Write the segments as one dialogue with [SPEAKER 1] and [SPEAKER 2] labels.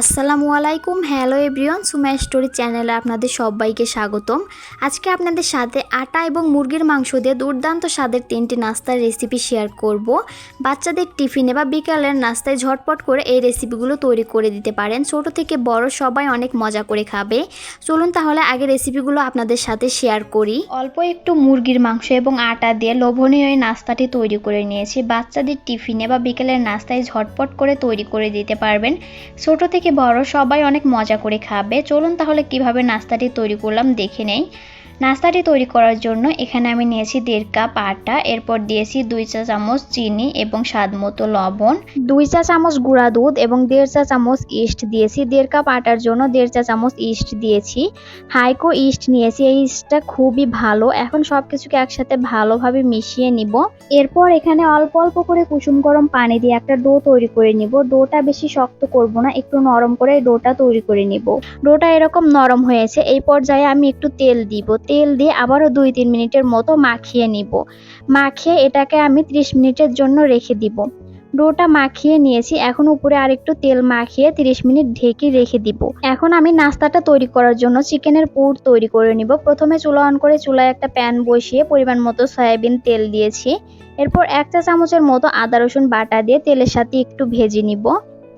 [SPEAKER 1] আসসালামু আলাইকুম। Hello everyone সুমাই স্টোরি চ্যানেলে আপনাদের সবাইকে স্বাগতম। আজকে আপনাদের সাথে আটা এবং মুরগির মাংস দিয়ে দুর্দান্ত স্বাদের তিনটি নাস্তার রেসিপি শেয়ার করব। বাচ্চাদের টিফিনে বা বিকালের নাস্তায় ঝটপট করে এই রেসিপিগুলো তৈরি করে দিতে পারেন। ছোট থেকে বড় সবাই অনেক মজা করে খাবে। চলুন তাহলে আগে রেসিপিগুলো আপনাদের সাথে শেয়ার করি। অল্প একটু মুরগির মাংস এবং আটা দিয়ে লোভনীয় এই নাস্তাটি তৈরি করে নিয়েছি। বাচ্চাদের টিফিনে বা বিকেলের নাস্তায় ঝটপট করে তৈরি করে দিতে পারবেন। ছোট থেকে বড় সবাই অনেক মজা করে খাবে। চলুন তাহলে কীভাবে নাস্তাটি তৈরি করলাম দেখে নেই। নাস্তাটি তৈরি করার জন্য এখানে আমি নিয়েছি দেড় কাপ আটা, এরপর দিয়েছি দুই চা চামচ চিনি এবং স্বাদ মতো লবণ, দুই চা চামচ গুঁড়া দুধ এবং দেড় চা চামচ ইস্ট দিয়েছি, দেড় কাপ আটার জন্য দেড় চা চামচ ইস্ট দিয়েছি হাইকো ইস্ট নিয়েছি, এই ইস্টটা খুবই ভালো, এখন সব কিছুকে একসাথে ভালোভাবে মিশিয়ে নিব, এরপর এখানে অল্প অল্প করে কুসুম গরম পানি দিয়ে একটা ডো তৈরি করে নিব, ডোটা বেশি শক্ত করব না, একটু নরম করে ডোটা তৈরি করে নিব, ডোটা এরকম নরম হয়েছে, এই পর্যায়ে আমি একটু তেল দিব তেল দিয়ে আবারও দুই তিন মিনিটের মতো মাখিয়ে নিব। মাখিয়ে এটাকে আমি ত্রিশ মিনিটের জন্য রেখে দিব। ডোটা মাখিয়ে নিয়েছি, এখন উপরে আরেকটু তেল মাখিয়ে 30 মিনিট ঢেকে রেখে দিব। এখন আমি নাস্তাটা তৈরি করার জন্য চিকেনের পুর তৈরি করে নিব। প্রথমে চুলা অন করে চুলায় একটা প্যান বসিয়ে পরিমাণ মতো সয়াবিন তেল দিয়েছি। এরপর এক চা চামচের মতো আদা রসুন বাটা দিয়ে তেলের সাথে একটু ভেজে নিব।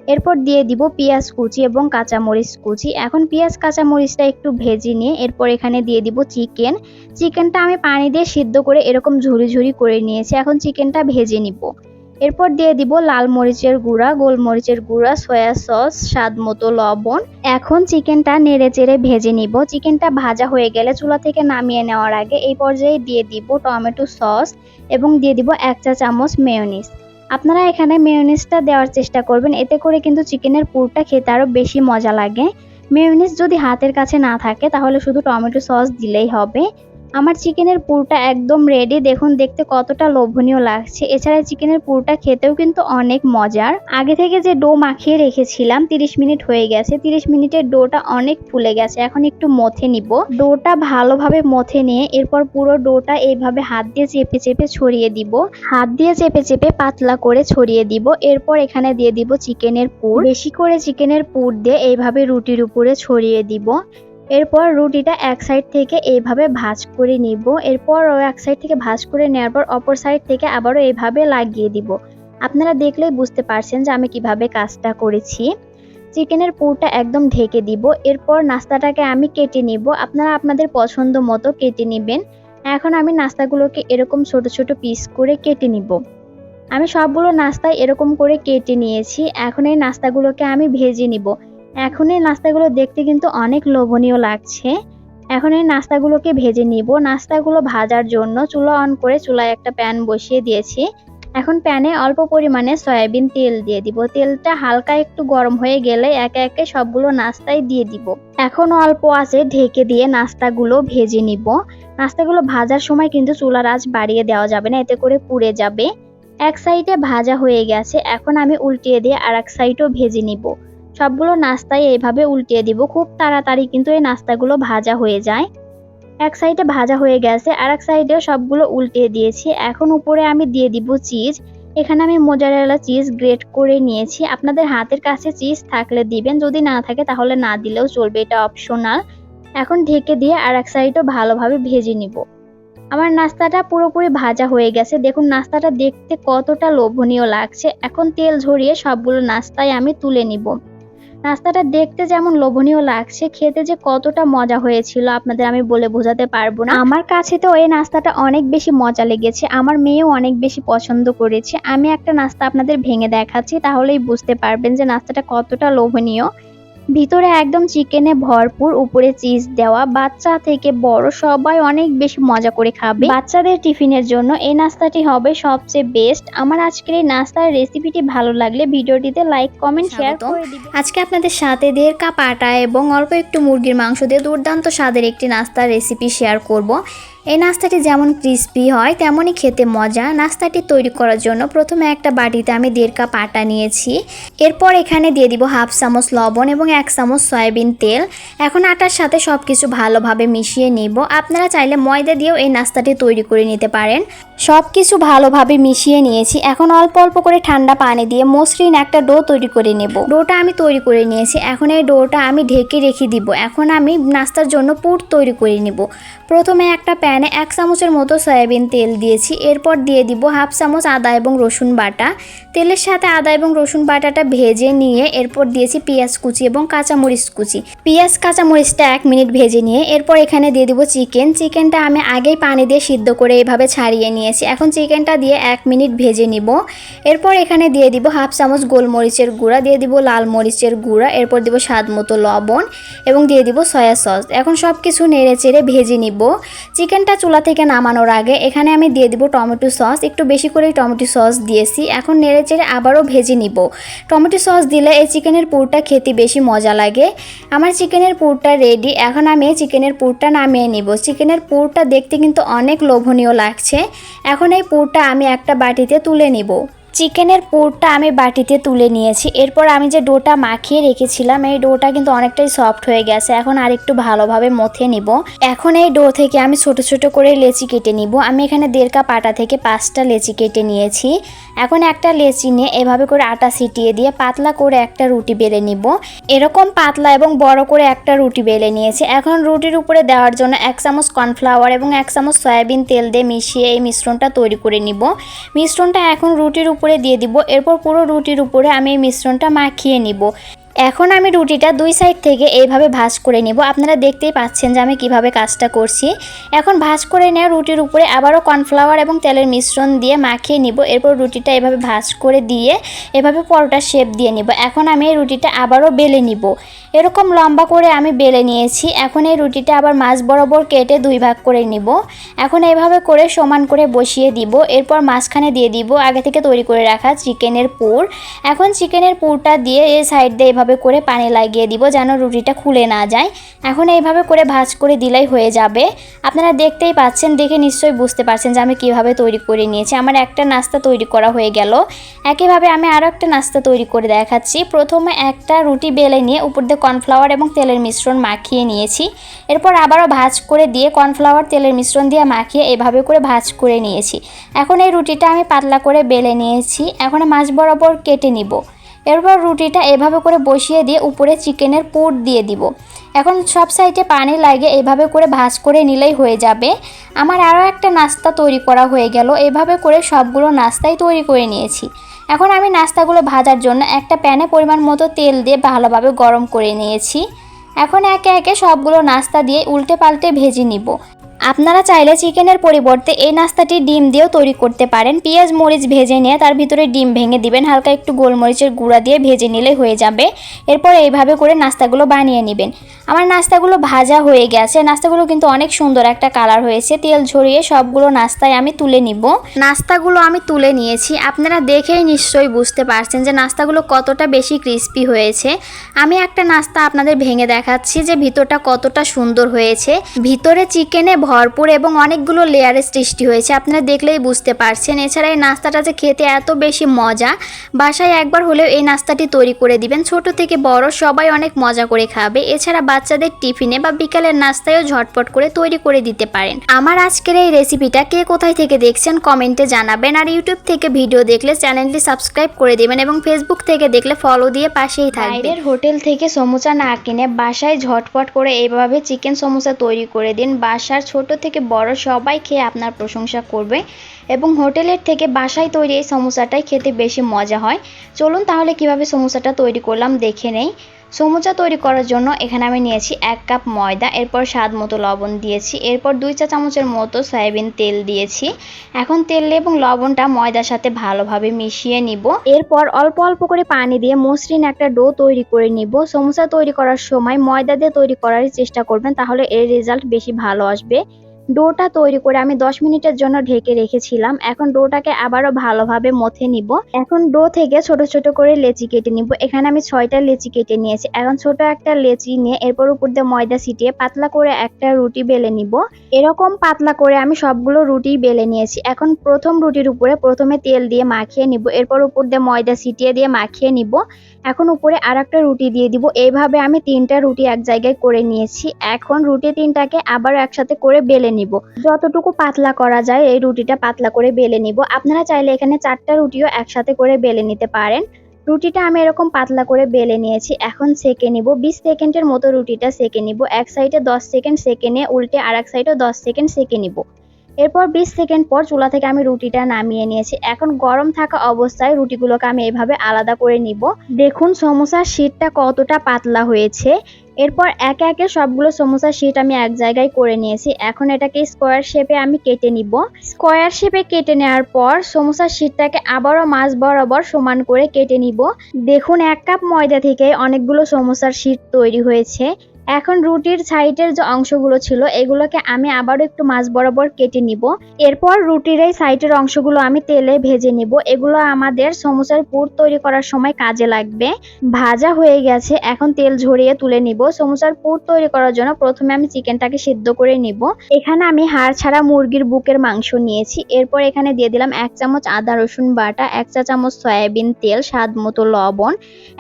[SPEAKER 1] এরপর দিয়ে দিব পেঁয়াজ কুচি এবং কাঁচামরিচ কুচি। এখন পেঁয়াজ, কাঁচামরিচটা একটু ভেজে নিয়ে এরপর এখানে দিয়ে দিব চিকেন। চিকেনটা আমি পানি দিয়ে সিদ্ধ করে এরকম ঝুরি ঝুরি করে নিয়েছি। এখন চিকেনটা ভেজে নিব। এরপর দিয়ে দিব লাল মরিচের গুঁড়া গোলমরিচের গুঁড়া, সয়া সস, স্বাদ মতো লবণ। এখন চিকেনটা নেড়ে চেড়ে ভেজে নিব। চিকেনটা ভাজা হয়ে গেলে চুলা থেকে নামিয়ে নেওয়ার আগে এই পর্যায়ে দিয়ে দিব টমেটো সস এবং দিয়ে দিব এক চা চামচ মেয়োনিজ। আপনারা এখানে মেয়োনিজটা দেওয়ার চেষ্টা করবেন। এতে করে কিন্তু চিকেনের পুরটা খেতে আরও বেশি মজা লাগে। মেয়োনিজ যদি হাতের কাছে না থাকে, তাহলে শুধু টমেটো সস দিলেই হবে। আমার চিকেনের পুরটা একদম রেডি দেখুন, দেখতে কতটা লোভনীয় লাগছে। এছাড়া চিকেনের পুরটা খেতেও কিন্তু অনেক মজার। আগে থেকে যে ডো মাখিয়ে রেখেছিলাম 30 মিনিট হয়ে গেছে। 30 মিনিটের ডোটা অনেক ফুলে গেছে। এখন একটু মথে নিব। ডোটা ভালোভাবে মথে নিয়ে এরপর পুরো ডোটা এইভাবে হাত দিয়ে চেপে চেপে ছড়িয়ে দিব। হাত দিয়ে চেপে চেপে পাতলা করে ছড়িয়ে দিব। এরপর এখানে দিয়ে দিব চিকেনের পুর। বেশি করে চিকেনের পুর দিয়ে এইভাবে রুটির উপরে ছড়িয়ে দিব। এরপর রুটিটা এক সাইড থেকে এইভাবে ভাঁজ করে নিব। এরপর ও এক সাইড থেকে ভাঁজ করে নেওয়ার পর অপর সাইড থেকে আবারও এইভাবে লাগিয়ে দিব। আপনারা দেখলেই বুঝতে পারছেন যে আমি কীভাবে কাজটা করেছি। চিকেনের পুরটা একদম ঢেকে দিব। এরপর নাস্তাটাকে আমি কেটে নিব। আপনারা আপনাদের পছন্দ মতো কেটে নেবেন। এখন আমি নাস্তাগুলোকে এরকম ছোট ছোট পিস করে কেটে নিব। আমি সবগুলো নাস্তায় এরকম করে কেটে নিয়েছি। এখন এই নাস্তাগুলোকে আমি ভেজে নিব। এখন এই নাস্তাগুলো দেখতে কিন্তু অনেক লোভনীয় লাগছে। এখন এই নাস্তাগুলোকে ভেজে নিব। নাস্তাগুলো ভাজার জন্য চুলা অন করে চুলায় একটা প্যান বসিয়ে দিয়েছি। এখন প্যানে অল্প পরিমাণে সয়াবিন তেল দিয়ে দিব। তেলটা হালকা একটু গরম হয়ে গেলে একে একে সবগুলো নাস্তায় দিয়ে দিব। এখন অল্প আছে, ঢেকে দিয়ে নাস্তাগুলো ভেজে নিব। নাস্তাগুলো ভাজার সময় কিন্তু চুলার আঁচ বাড়িয়ে দেওয়া যাবে না, এতে করে পুড়ে যাবে। এক সাইডে ভাজা হয়ে গেছে। এখন আমি উল্টিয়ে দিয়ে আর এক সাইডও ভেজে নিব। সবগুলো নাস্তায় এইভাবে উল্টিয়ে দিব। খুব তাড়াতাড়ি কিন্তু এই নাস্তাগুলো ভাজা হয়ে যায়। এক সাইডে ভাজা হয়ে গেছে আর এক সাইডেও সবগুলো উল্টিয়ে দিয়েছি। এখন উপরে আমি দিয়ে দিব চিজ। এখানে আমি মোজারেলা চিজ গ্রেট করে নিয়েছি। আপনাদের হাতের কাছে চিজ থাকলে দিবেন, যদি না থাকে তাহলে না দিলেও চলবে, এটা অপশনাল। এখন ঢেকে দিয়ে আর এক সাইডও ভালোভাবে ভেজে নিব। আমার নাস্তাটা পুরোপুরি ভাজা হয়ে গেছে। দেখুন, নাস্তাটা দেখতে কতটা লোভনীয় লাগছে। এখন তেল ঝরিয়ে সবগুলো নাস্তায় আমি তুলে নিব। নাস্তাটা দেখতে যেমন লোভনীয় লাগছে, খেতে যে কতটা মজা হয়েছিল, আপনাদের আমি বলে বোঝাতে পারব না। আমার কাছে তো এই নাস্তাটা অনেক বেশি মজা লেগেছে, আমার মেয়েও অনেক বেশি পছন্দ করেছে। আমি একটা নাস্তা আপনাদের ভেঙে দেখাচ্ছি, তাহলেই বুঝতে পারবেন যে নাস্তাটা কতটা লোভনীয়। ভিতরে একদম চিকেনে ভরপুর উপরে চিজ দেওয়া। বাচ্চা থেকে বড় সবাই অনেক বেশি মজা করে খাবে। বাচ্চাদের টিফিনের জন্য এই নাস্তাটি হবে সবচেয়ে বেস্ট আমার আজকের এই নাস্তার রেসিপিটি ভালো লাগলে ভিডিওটিতে লাইক কমেন্ট শেয়ার করে দিবেন আজকে আপনাদের সাথে দেড় কাপ আটা এবং অল্প একটু মুরগির মাংস দিয়ে দুর্দান্ত স্বাদের একটি নাস্তার রেসিপি শেয়ার করব। এই নাস্তাটি যেমন ক্রিস্পি হয়, তেমনই খেতে মজা। নাস্তাটি তৈরি করার জন্য প্রথমে একটা বাটিতে আমি দেড় কাপ আটা নিয়েছি। এরপর এখানে দিয়ে দিব হাফ চামচ লবণ এবং এক চামচ সয়াবিন তেল। এখন আটার সাথে সব কিছু ভালোভাবে মিশিয়ে নিব। আপনারা চাইলে ময়দা দিয়েও এই নাস্তাটি তৈরি করে নিতে পারেন। সব কিছু ভালোভাবে মিশিয়ে নিয়েছি। এখন অল্প অল্প করে ঠান্ডা পানি দিয়ে মসৃণ একটা ডো তৈরি করে নেব। ডোটা আমি তৈরি করে নিয়েছি। এখন এই ডোটা আমি ঢেকে রেখে দিব। এখন আমি নাস্তার জন্য পুর তৈরি করে নেব। প্রথমে একটা প্যানে এক চামচের মতো সয়াবিন তেল দিয়েছি। এরপর দিয়ে দিব হাফ চামচ আদা এবং রসুন বাটা। তেলের সাথে আদা এবং রসুন বাটাটা ভেজে নিয়ে এরপর দিয়েছি পেঁয়াজ কুচি এবং কাঁচামরিচ কুচি। পেঁয়াজ, কাঁচামরিচটা এক মিনিট ভেজে নিয়ে এরপর এখানে দিয়ে দিব চিকেন। চিকেনটা আমি আগেই পানি দিয়ে সিদ্ধ করে এভাবে ছাড়িয়ে নিয়েছি। এখন চিকেনটা দিয়ে এক মিনিট ভেজে নিব। এরপর এখানে দিয়ে দিব হাফ চামচ গোলমরিচের গুঁড়া, দিয়ে দিব লাল মরিচের গুঁড়া, এরপর দিব স্বাদ মতো লবণ এবং দিয়ে দিব সয়া সস। এখন সব কিছু নেড়ে চেড়ে ভেজে নিব। চিকেনটা চুলা থেকে নামানোর আগে এখানে আমি দিয়ে দিব টমেটো সস। একটু বেশি করে টমেটো সস দিয়েছি। এখন নেড়ে চেড়ে আবারও ভেজে নিব। টমেটো সস দিলে এই চিকেনের পুরটা খেতে বেশি মজা লাগে। আমার চিকেনের পুরটা রেডি এখন আমি চিকেনের পুরটা নামিয়ে নিব। চিকেনের পুরটা দেখতে কিন্তু অনেক লোভনীয় লাগছে। এখন এই পুরটা আমি একটা বাটিতে তুলে নিব। চিকেনের পুরটা আমি বাটিতে তুলে নিয়েছি। এরপর আমি যে ডোটা মাখিয়ে রেখেছিলাম, এই ডোটা কিন্তু অনেকটাই সফট হয়ে গেছে। এখন আর একটু ভালোভাবে মথে নিব। এখন এই ডো থেকে আমি ছোট ছোট করে লেচি কেটে নিব। আমি এখানে দেড় কাপ আটা থেকে পাঁচটা লেচি কেটে নিয়েছি। এখন একটা লেচি নিয়ে এভাবে করে আটা ছিটিয়ে দিয়ে পাতলা করে একটা রুটি বেলে নিব। এরকম পাতলা এবং বড় করে একটা রুটি বেলে নিয়েছি। এখন রুটির উপরে দেওয়ার জন্য এক চামচ কর্নফ্লাওয়ার এবং এক চামচ সয়াবিন তেল দিয়ে মিশিয়ে এই মিশ্রণটা তৈরি করে নিব। মিশ্রণটা এখন রুটির উপরে দিয়ে দিব। এরপর পুরো রুটির উপরে আমি এই মিশ্রণটা মাখিয়ে নিব। এখন আমি রুটিটা দুই সাইড থেকে এইভাবে ভাজ করে নিব। আপনারা দেখতেই পাচ্ছেন যে আমি কীভাবে কাজটা করছি। এখন ভাজ করে নেওয়া রুটির উপরে আবারও কর্নফ্লাওয়ার এবং তেলের মিশ্রণ দিয়ে মাখিয়ে নিব। এরপর রুটিটা এভাবে ভাজ করে দিয়ে এভাবে পরোটা শেপ দিয়ে নিব। এখন আমি এই রুটিটা আবারও বেলে নিব। এরকম লম্বা করে আমি বেলে নিয়েছি। এখন এই রুটিটা আবার মাছ বরাবর কেটে দুই ভাগ করে নিব। এখন এইভাবে করে সমান করে বসিয়ে দিব। এরপর মাঝখানে দিয়ে দিব আগে থেকে তৈরি করে রাখা চিকেনের পুর। এখন চিকেনের পুরটা দিয়ে এই সাইড দিয়ে এভাবে করে পানি লাগিয়ে দিব যেন রুটিটা খুলে না যায়। এখন এইভাবে করে ভাজ করে দিলেই হয়ে যাবে। আপনারা দেখতেই পাচ্ছেন, দেখে নিশ্চয়ই বুঝতে পারছেন যে আমি কীভাবে তৈরি করে নিয়েছি। আমার একটা নাস্তা তৈরি করা হয়ে গেল। একইভাবে আমি আরও একটা নাস্তা তৈরি করে দেখাচ্ছি। প্রথমে একটা রুটি বেলে নিয়ে উপর দিয়ে কর্নফ্লাওয়ার এবং তেলের মিশ্রণ মাখিয়ে নিয়েছি। এরপর আবারও ভাজ করে দিয়ে কর্নফ্লাওয়ার, তেলের মিশ্রণ দিয়ে মাখিয়ে এভাবে করে ভাজ করে নিয়েছি। এখন এই রুটিটা আমি পাতলা করে বেলে নিয়েছি। এখন মাছ বরাবর কেটে নিব। এরপর রুটিটা এভাবে করে বসিয়ে দিয়ে উপরে চিকেনের পুর দিয়ে দিব। এখন সব সাইডে পানি লাগে এভাবে করে ভাজ করে নিলেই হয়ে যাবে। আমার আরও একটা নাস্তা তৈরি করা হয়ে গেল। এভাবে করে সবগুলো নাস্তাই তৈরি করে নিয়েছি। এখন আমি নাস্তাগুলো ভাজার জন্য একটা প্যানে পরিমাণ মতো তেল দিয়ে ভালোভাবে গরম করে নিয়েছি। এখন একে একে সবগুলো নাস্তা দিয়ে উল্টে পাল্টে ভেজে নিব। আপনারা চাইলে চিকেনের পরিবর্তে এই নাস্তাটি ডিম দিয়েও তৈরি করতে পারেন। পেঁয়াজ, মরিচ ভেজে নিয়ে তার ভিতরে ডিম ভেঙে দিবেন। হালকা একটু গোলমরিচের গুঁড়া দিয়ে ভেজে নিলে হয়ে যাবে। এরপর এইভাবে করে নাস্তাগুলো বানিয়ে নেবেন। আমার নাস্তাগুলো ভাজা হয়ে গেছে। নাস্তাগুলো কিন্তু অনেক সুন্দর একটা কালার হয়েছে। তেল ঝরিয়ে সবগুলো নাস্তায় আমি তুলে নিব। নাস্তাগুলো আমি তুলে নিয়েছি। আপনারা দেখেই নিশ্চয়ই বুঝতে পারছেন যে নাস্তাগুলো কতটা বেশি ক্রিস্পি হয়েছে। আমি একটা নাস্তা আপনাদের ভেঙে দেখাচ্ছি যে ভিতরটা কতটা সুন্দর হয়েছে। ভিতরে চিকেনে ভরপুর এবং অনেকগুলো লেয়ারের সৃষ্টি হয়েছে। আপনারা দেখলেই বুঝতে পারছেন। এছাড়া এই নাস্তাটা যে খেতে এত বেশি মজা, বাসায় একবার হলেও এই নাস্তাটি তৈরি করে দিবেন। ছোট থেকে বড় সবাই অনেক মজা করে খাবে। এছাড়া বাচ্চাদের টিফিনে বা বিকালের নাস্তায়ও ঝটপট করে তৈরি করে দিতে পারেন। আমার আজকের এই রেসিপিটা কে কোথায় থেকে দেখছেন কমেন্টে জানাবেন। আর ইউটিউব থেকে ভিডিও দেখলে চ্যানেলটি সাবস্ক্রাইব করে দেবেন এবং ফেসবুক থেকে দেখলে ফলো দিয়ে পাশেই থাকবেন। হোটেল থেকে সমোসা না কিনে বাসায় ঝটপট করে এইভাবে চিকেন সমোসা তৈরি করে দিন। বাসার ছোট থেকে বড় সবাই খেয়ে আপনার প্রশংসা করবে এবং হোটেলের থেকে বাসায় তৈরি এই সমোসাটাই খেতে বেশি মজা হয়। চলুন তাহলে কীভাবে সমোসাটা তৈরি করলাম দেখে নেই। সমুচা তৈরি করার জন্য এখানে আমি নিয়েছি এক কাপ ময়দা, এরপর স্বাদ মতো লবণ দিয়েছি, এরপর দুই চা চামচের মতো সয়াবিন তেল দিয়েছি। এখন তেল এবং লবণটা ময়দার সাথে ভালোভাবে মিশিয়ে নিব। এরপর অল্প অল্প করে পানি দিয়ে মসৃণ একটা ডো তৈরি করে নিব। সমুচা তৈরি করার সময় ময়দা দিয়ে তৈরি করার চেষ্টা করবেন, তাহলে এর রেজাল্ট বেশি ভালো আসবে। ডোটা তৈরি করে আমি 10 মিনিটের জন্য ঢেকে রেখেছিলাম। এখন ডোটাকে আবারও ভালোভাবে মথে নিব। এখন ডো থেকে ছোট ছোট করে লেচি কেটে নিব। এখানে আমি ছয়টা লেচি কেটে নিয়েছি। এখন ছোট একটা লেচি নিয়ে এরপর উপর দিয়ে ময়দা ছিটিয়ে পাতলা করে একটা রুটি বেলে নিব। এরকম পাতলা করে আমি সবগুলো রুটি বেলে নিয়েছি। এখন প্রথম রুটির উপরে প্রথমে তেল দিয়ে মাখিয়ে নিব। এরপর উপর দিয়ে ময়দা ছিটিয়ে দিয়ে মাখিয়ে নিব। এখন উপরে আর একটা রুটি দিয়ে দিব। এইভাবে আমি তিনটা রুটি এক জায়গায় করে নিয়েছি। এখন রুটি তিনটাকে আবার একসাথে করে বেলে নিব। যতটুকু পাতলা করা যায় এই রুটিটা পাতলা করে বেলে নিব। আপনারা চাইলে এখানে চারটা রুটিও একসাথে করে বেলে নিতে পারেন। রুটিটা আমি এরকম পাতলা করে বেলে নিয়েছি। এখন সেকে নিব। বিশ সেকেন্ডের মতো রুটিটা সেকে নিব। এক সাইডে দশ সেকেন্ড সেকে নিয়ে উল্টে আর এক সাইডে দশ সেকেন্ড সেকে নিব। এরপর বিশ সেকেন্ড পর চুলা থেকে আমি রুটিটা নামিয়ে নিয়েছি। এখন গরম থাকা অবস্থায় রুটিগুলোকে আমি এভাবে আলাদা করে নিব। দেখুন, সমোসার শীটটা কতটা পাতলা হয়েছে। এরপর একে একে সবগুলো সমোসার শীট আমি এক জায়গায় করে নিয়েছি। এখন এটাকে স্কোয়ার শেপে আমি কেটে নিব। স্কোয়ার শেপে কেটে নেওয়ার পর সমোসার শীটটাকে আবারও মাছ বরাবর সমান করে কেটে নিব। দেখুন, এক কাপ ময়দা থেকে অনেকগুলো সমোসার শীট তৈরি হয়েছে। এখন রুটির সাইডের যে অংশগুলো ছিল, এগুলোকে আমি আবারও একটু মাছ বরাবর কেটে নিব। এরপর রুটির এই সাইডের অংশগুলো আমি তেলে ভেজে নিব। এগুলো আমাদের সমোসার পুর তৈরি করার সময় কাজে লাগবে। ভাজা হয়ে গেছে, এখন তেল ঝরিয়ে তুলে নিব। সমোসার পুর তৈরি করার জন্য প্রথমে আমি চিকেনটাকে সিদ্ধ করে নিব। এখানে আমি হাড় ছাড়া মুরগির বুকের মাংস নিয়েছি। এরপর এখানে দিয়ে দিলাম এক চামচ আদা রসুন বাটা, এক চা চামচ সয়াবিন তেল, স্বাদ মতো লবণ,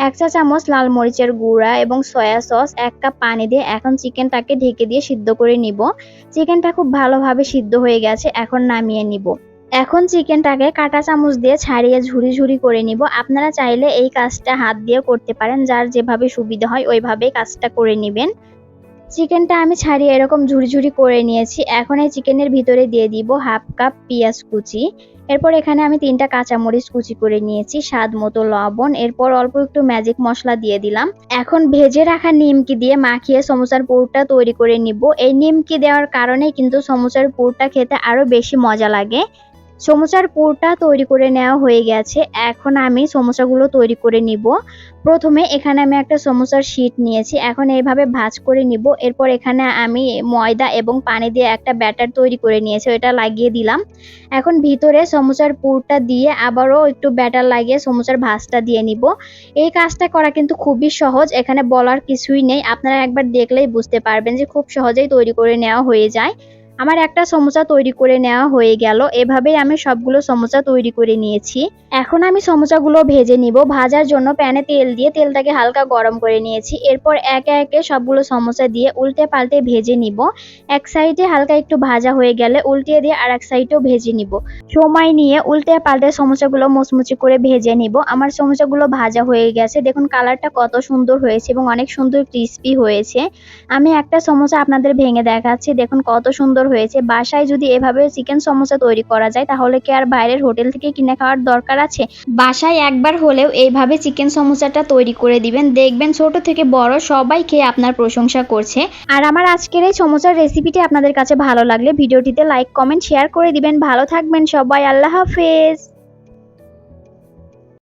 [SPEAKER 1] এক চা চামচ লাল মরিচের গুঁড়া এবং সয়া সস, এক কাপ পানি দিয়ে এখন চিকেনটাকে ঢেকে দিয়ে সিদ্ধ করে নিব। চিকেনটা খুব ভালোভাবে সিদ্ধ হয়ে গেছে, এখন নামিয়ে নিব। এখন চিকেনটাকে কাঁটা চামচ দিয়ে ছাড়িয়ে ঝুড়ি ঝুড়ি করে নিব। আপনারা চাইলে এই কাজটা হাত দিয়ে করতে পারেন, যার যেভাবে সুবিধা হয় ওইভাবেই কাজটা করে নেবেন। চিকেনটা আমি ছাড়িয়ে এরকম ঝুরি করে নিয়েছি। এখন এই চিকেনের ভিতরে দিয়ে দিব হাফ কাপ পেঁয়াজ কুচি। এরপর এখানে আমি তিনটা কাঁচামরিচ কুচি করে নিয়েছি, স্বাদ মতো লবণ। এরপর অল্প একটু ম্যাজিক মশলা দিয়ে দিলাম। এখন ভেজে রাখা নিমকি দিয়ে মাখিয়ে সমোসার পুরটা তৈরি করে নিব। এই নিমকি দেওয়ার কারণে কিন্তু সমোসার পুরটা খেতে আরও বেশি মজা লাগে। সমোসার পুরটা তৈরি করে নেওয়া হয়ে গেছে। এখন আমি সমোসাগুলো তৈরি করে নিব। প্রথমে এখানে আমি একটা সমোসার শীট নিয়েছি। এখন এইভাবে ভাজ করে নিব। এরপর এখানে আমি ময়দা এবং পানি দিয়ে একটা ব্যাটার তৈরি করে নিয়েছি। ওটা লাগিয়ে দিলাম। এখন ভিতরে সমোসার পুরটা দিয়ে আবারও একটু ব্যাটার লাগিয়ে সমোসার ভাজটা দিয়ে নিব। এই কাজটা করা কিন্তু খুবই সহজ। এখানে বলার কিছুই নেই। আপনারা একবার দেখলেই বুঝতে পারবেন যে খুব সহজেই তৈরি করে নেওয়া হয়ে যায়। আমার একটা সমোসা তৈরি করে নেওয়া হয়ে গেল। এভাবেই আমি সবগুলো সমোসা তৈরি করে নিয়েছি। এখন আমি সমোসাগুলো ভেজে নিব। ভাজার জন্য প্যানে তেল দিয়ে তেলটাকে হালকা গরম করে নিয়েছি। এরপর একে একে সবগুলো সমোসা দিয়ে উল্টে পাল্টে ভেজে নিব। এক সাইডে হালকা একটু ভাজা হয়ে গেলে উল্টিয়ে দিয়ে আর এক সাইডেও ভেজে নিব। সময় নিয়ে উল্টে পাল্টে সমোসাগুলো মুচমুচি করে ভেজে নিব। আমার সমোসাগুলো ভাজা হয়ে গেছে। দেখুন কালারটা কত সুন্দর হয়েছে এবং অনেক সুন্দর ক্রিস্পি হয়েছে। আমি একটা সমোসা আপনাদের ভেঙে দেখাচ্ছি। দেখুন কত সুন্দর হয়েছে। বাসায় যদি এভাবে চিকেন সমোসা তৈরি করা যায়, তাহলে কি আর বাইরের হোটেল থেকে কিনে খাওয়ার দরকার আছে? বাসায় একবার হলেও এইভাবে চিকেন সমোসাটা তৈরি করে দিবেন। দেখবেন ছোট থেকে বড় সবাই খেয়ে আপনার প্রশংসা করছে। আর আমার আজকের এই সমোসার রেসিপিটি আপনাদের কাছে ভালো লাগলে ভিডিওটিতে লাইক কমেন্ট শেয়ার করে দিবেন। ভালো থাকবেন সবাই। আল্লাহ হাফেজ।